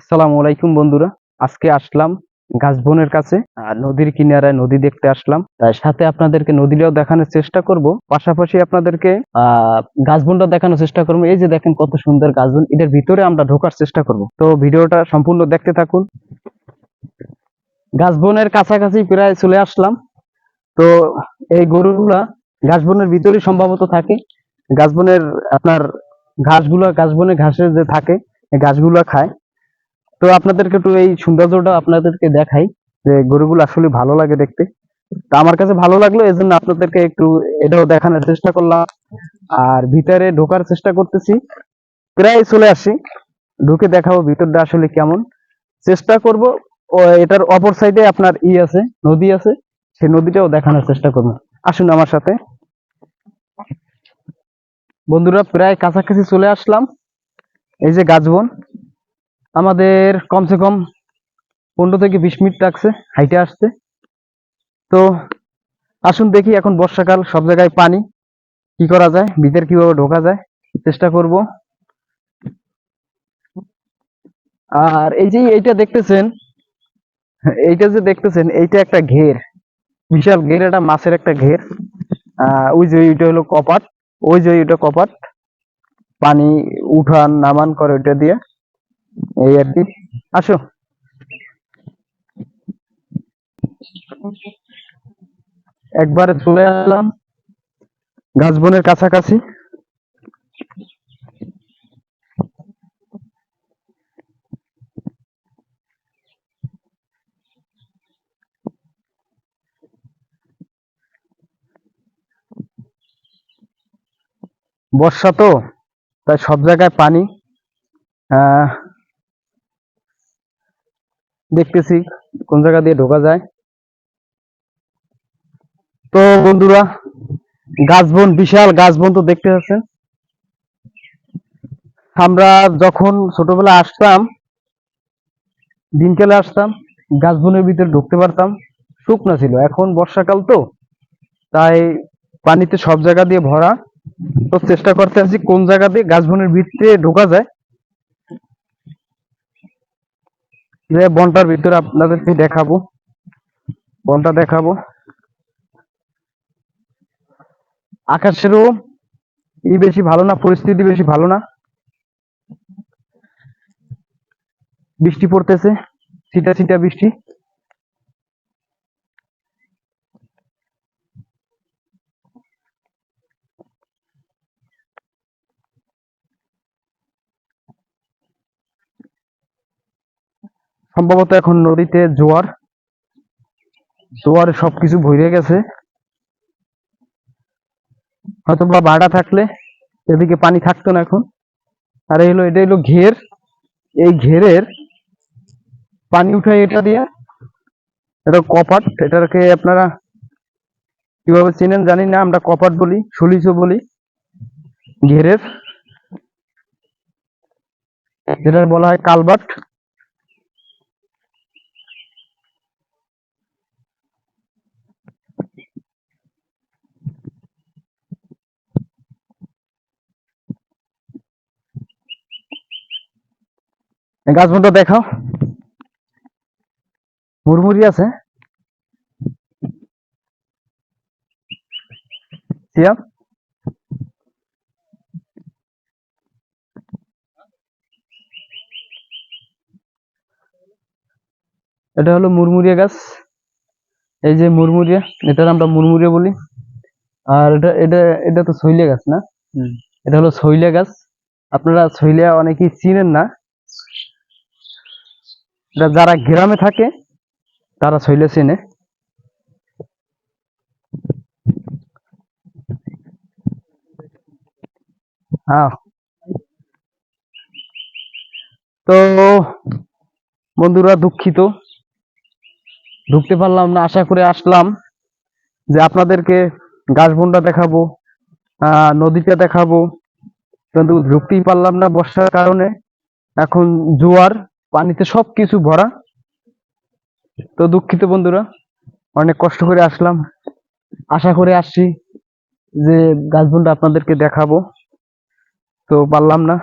আসসালামু আলাইকুম বন্ধুরা। আজকে আসলাম গাছবনের কাছে নদীর কিনারায় নদী দেখতে আসলাম। তার সাথে আপনাদেরকে নদীটাও দেখানোর চেষ্টা করব। পাশাপাশি আপনাদেরকে গাছবনটা দেখানোর চেষ্টা করব। এই যে দেখেন কত সুন্দর গাছবন, এটার ভিতরে আমরা ঢোকার চেষ্টা করব। তো ভিডিওটা সম্পূর্ণ দেখতে থাকুন। গাছবনের কাছাকাছি প্রায় চলে আসলাম। তো এই গরুগুলা গাছবনের ভিতরে সম্ভবত থাকে। গাছবনের, আপনার ঘাসগুলো গাছবনে ঘাসের যে থাকে ঘাসগুলো খায়। তো আপনাদেরকে একটু এই সৌন্দর্যটা আপনাদেরকে দেখাই যে গরুগুলো আসলে ভালো লাগে দেখতে। তো আমার কাছে ভালো লাগল এই জন্য আপনাদেরকে একটু এটাও দেখানোর চেষ্টা করলাম। আর ভিতরে ঢোকার চেষ্টা করতেছি। প্রায় চলে আসি। ঢুকে দেখাবো ভিতরটা আসলে কেমন। চেষ্টা করব, ও এটার অপর সাইডে আপনার ই আছে, নদী আছে, সেই নদীটাও দেখানোর চেষ্টা করব। আসুন আমার সাথে। বন্ধুরা, প্রায় কাছাকাছি চলে আসলাম। এই যে গাছবন আমাদের কমসে কম পনেরো থেকে বিশ মিনিট লাগছে হাইটে আসতে। তো আসুন দেখি এখন বর্ষাকাল, সব জায়গায় পানি। কি করা যায়? ভিতর কীভাবে ঢোকা যায়? চেষ্টা করব। আর এই যে এইটা দেখতেছেন, এইটা যে দেখতেছেন, এইটা একটা ঘের। বিশাল ঘের, এটা মাছের একটা ঘের। ওই যে ওইটা হলো কপাট। ওই যে ওইটা কপাট। পানি উঠান, নামান করে ওইটা দিয়ে। এই আর কি। আসো। একবারে চলে আসলাম গাছবনের কাছাকাছি। বর্ষা তো, তাই সব জায়গায় পানি। আহ দেখতেছি কোন জায়গা দিয়ে ঢোকা যায়। তো বন্ধুরা, গাছবন, বিশাল গাছবন তো দেখতে পাচ্ছেন। আমরা যখন ছোটবেলা আসতাম, দিনকালে আসতাম, গাছবনের ভিতরে ঢুকতে পারতাম। শুকনা ছিল, এখন বর্ষাকাল তো, তাই পানিতে সব জায়গা দিয়ে ভরা। তো চেষ্টা করতে আছি কোন জায়গা দিয়ে গাছবনের ভিতরে ঢোকা যায়। যে বনটার ভিতরে আপনাদেরকে দেখাবো। বনটা দেখাবো। আকাশেরও ই বেশি ভালো না, পরিস্থিতি বেশি ভালো না। বৃষ্টি পড়তেছে, ছিটা ছিটা বৃষ্টি। সম্ভবত এখন নদীতে জোয়ার, জোয়ারে সবকিছু ভরে গেছে। হয়তো বা ভাড়া থাকলে, এদিকে পানি থাকতো না এখন। আর এই হলো, এটা হলো ঘের। এই ঘেরের পানি উঠায় এটা দিয়ে। এটা কপাট, এটাকে আপনারা কীভাবে চেনেন জানি না, আমরা কপাট বলি সলিসও বলি, ঘেরের। যেটা বলা হয় কালবাট। গাছ বন্ধ দেখাও। মুরমুরি আছে। সিয়াম এটা হলো মুরমুরিয়া গাছ। এই যে মুরমুরিয়া এটার আমরা মুরমুরিয়া বলি। আর এটা এটা এটা তো শৈলিয়া গাছ না? এটা হলো শৈলিয়া গাছ। আপনারা শৈলিয়া অনেকেই চিনেন না। যারা গ্রামে থাকে, তারা শৈলে চেনে। তো, বন্ধুরা দুঃখিত। ঢুকতে পারলাম না, আশা করে আসলাম যে আপনাদেরকে গাছবনটা দেখাবো নদীটা দেখাবো। কিন্তু ঢুকতেই পারলাম না বর্ষার কারণে। এখন জোয়ার পানিতে সব কিছু ভরা। তো দুঃখিত বন্ধুরা, অনেক কষ্ট করে আসলাম। আশা করে আসছি যে গাছবনটা আপনাদেরকে দেখাবো। তো পারলাম না।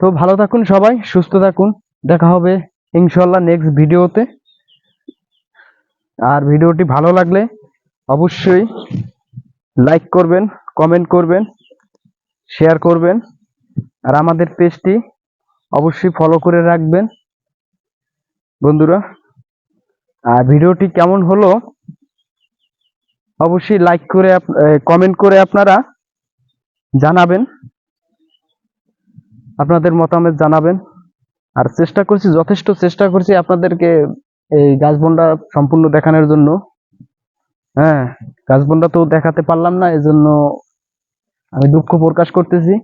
তো ভালো থাকুন সবাই, সুস্থ থাকুন। দেখা হবে ইনশাল্লাহ নেক্সট ভিডিওতে। আর ভিডিওটি ভালো লাগলে অবশ্যই লাইক করবেন কমেন্ট করবেন শেয়ার করবেন। আর আমাদের পেজটি অবশ্যই ফলো করে রাখবেন। বন্ধুরা, আর ভিডিওটি কেমন হলো? অবশ্যই লাইক করে কমেন্ট করে আপনারা জানাবেন। আপনাদের মতামত জানাবেন। আর চেষ্টা করছি, যথেষ্ট চেষ্টা করছি আপনাদেরকে এই গাছবনটা সম্পূর্ণ দেখানোর জন্য। হ্যাঁ গাছবনটা তো দেখাতে পারলাম না, এজন্য আমি দুঃখ প্রকাশ করতেছি।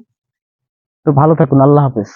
তো ভালো থাকুন, আল্লাহ হাফেজ।